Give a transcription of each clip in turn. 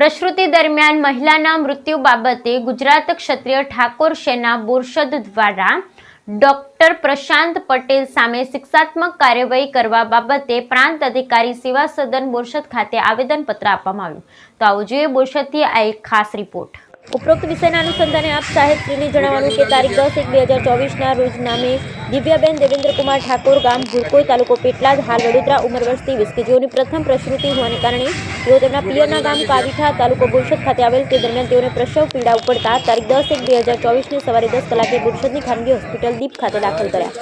પ્રસૂતિ દરમિયાન મહિલાના મૃત્યુ બાબતે ગુજરાત ક્ષત્રિય ઠાકોર સેના બોરસદ દ્વારા ડોક્ટર પ્રશાંત પટેલ સામે શિક્ષાત્મક કાર્યવાહી કરવા બાબતે પ્રાંત અધિકારી સેવા સદન બોરસદ ખાતે આવેદનપત્ર આપવામાં આવ્યું. તો આવું જોઈએ બોરસદથી આ એક ખાસ રિપોર્ટ. ઉપરોક્ત વિષયના અનુસંધાને આપ સાહેબશ્રીને જણાવવાનું કે તારીખ દસ એક બે હજાર ચોવીસના રોજ નામે દિવ્યાબેન દેવેન્દ્રકુમાર ઠાકોર ગામ ભૂરકોઈ તાલુકો પેટલાદ, હાલ વડોદરા, ઉંમર વર્ષ ત્રેવીસ પ્રથમ પ્રસૂતિ હોવાને કારણે તેઓ તેમના પિયરના ગામ કાવીઠા તાલુકો બોરસદ ખાતે આવેલ તે દરમિયાન તેઓને પ્રસવ પીડા ઉપડતા તારીખ દસ એક બે હજાર ચોવીસની સવારે દસ કલાકે બોરસદની ખાનગી હોસ્પિટલ દીપ ખાતે દાખલ કર્યા.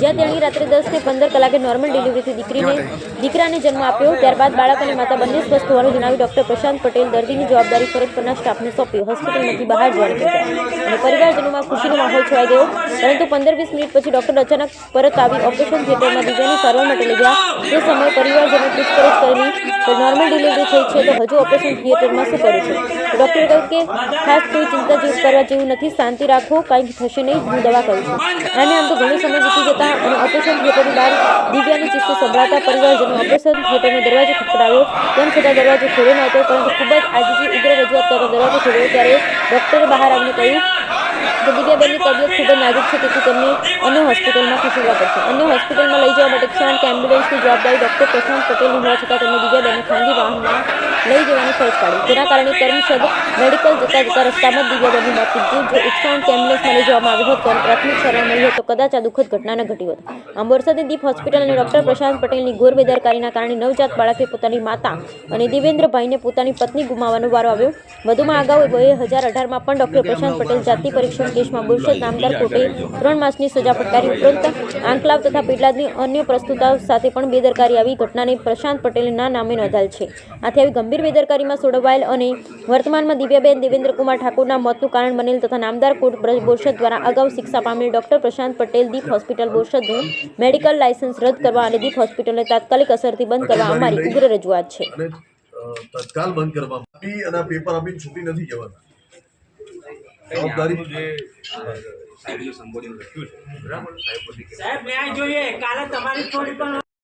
જ્યાં તેણી રાત્રે દસથી પંદર કલાકે નોર્મલ ડિલિવરીથી દીકરીને, દીકરાને જન્મ આપ્યો, ત્યારબાદ બાળક અને માતા બંને સ્વસ્થ હોવાનું જણાવી ડોક્ટર પ્રશાંત પટેલ દર્દીની જવાબદારી ફરજ પરના સ્ટાફને સોંપી હોસ્પિટલમાંથી બહાર જવાની અને પરિવારજનોમાં ખુશીનો માહોલ છવાઈ ગયો. પરંતુ પંદર વીસ મિનિટ પછી ડોક્ટર અચાનક પરત આવી ઓપરેશન થિયેટરમાં દીજાની સારવાર માટે લઈ ગયા. તે સમયે પરિવારજનો પૂછપરછ કરી તો નોર્મલ ડિલિવરી થઈ છે તો હજુ ઓપરેશન થિયેટરમાં શું કરું છું? ડોક્ટરે કહ્યું કે, ખાસ કોઈ ચિંતા જેવું કરવા જેવું નથી, શાંતિ રાખો, કંઈ થશે નહીં, હું દવા કરું છું. અને આમ તો ઘણો સમય વીતી જતા અને ઓપરેશન થિયેટરની બહાર દિવ્યાની ચીસો સંભળાતા પરિવારજનો ઓપરેશન થિયેટરનો દરવાજો ખખડાવ્યો તેમ છતાં દરવાજો ખોલ્યો નહોતો, પરંતુ ખૂબ જ આજીજી ઉગ્ર રજૂઆત કરતા દરવાજો ખોલ્યો ત્યારે ડોક્ટરે બહાર આવીને કહ્યું દિવ્યાબેનની તબિયત ખૂબ જ નાજુક છે તેથી તેમને અન્ય હોસ્પિટલમાં ખસેડવા પડશે. અન્ય હોસ્પિટલમાં લઈ જવા માટે એકસો એમ્બ્યુલન્સની જવાબદારી ડોક્ટર પ્રશાંત પટેલ હોવા છતાં તેમને દિવ્યાબેનને ખાનગી વાહનમાં લઈ જવાની ફરજ પાડી. જેના કારણે કર્મસદ મેડિકલ જતા જતા રસ્તામાં દિવ્યાબેનનું મોત નીપજ્યું. જો એકસો એમ્બ્યુલન્સમાં લઈ જવામાં આવ્યો હતો અને પ્રાથમિક સારવાર મળી હોત તો કદાચ આ દુઃખદ ઘટના ન ઘટી હોત. આમ બોરસદની દીપ હોસ્પિટલ અને ડોક્ટર પ્રશાંત પટેલની ઘોર બેદરકારીના કારણે નવજાત બાળકે પોતાની માતા અને દેવેન્દ્રભાઈને પોતાની પત્ની ગુમાવવાનો વારો આવ્યો. વધુમાં અગાઉ બે હજાર અઢારમાં પણ ડોક્ટર પ્રશાંત પટેલ જાતિ પરીક્ષણ દેશમાં બોરસદ નામદાર કોર્ટે ત્રણ માસની સજા ફટકારી ઉપરાંત આંકલાવ તથા પેટલાદની અન્ય પ્રસ્તુતાઓ સાથે પણ બેદરકારી આવી. ઘટનાને પ્રશાંત પટેલના નામે નોંધાયેલ છે. આથી આવી ગંભીર બેદરકારીમાં સોડવાયેલ અને વર્તમાનમાં દિવ્યાબેન દેવેન્દ્રકુમાર ઠાકોરના મોતનું કારણ બનેલ તથા નામદાર કોર્ટ બ્ર- બોરસદ દ્વારા અગાઉ શિક્ષા પામેલ ડોક્ટર પ્રશાંત પટેલ દીપ હોસ્પિટલ બોરસદનું મેડિકલ લાયસન્સ રદ કરવા અને દીપ હોસ્પિટલને તાત્કાલિક અસરથી બંધ કરવા અમારી ઉગ્ર રજૂઆત છે. તત્કાલ બંધ કરવામાં અને પેપર આપીને છૂટી નથી જવાના. જવાબદારી જે સાહેબનું સંબોધન લખ્યું છે. બરાબર? સાહેબ સાહેબ ન્યાય જોઈએ. કાલે તમારી થોડી પણ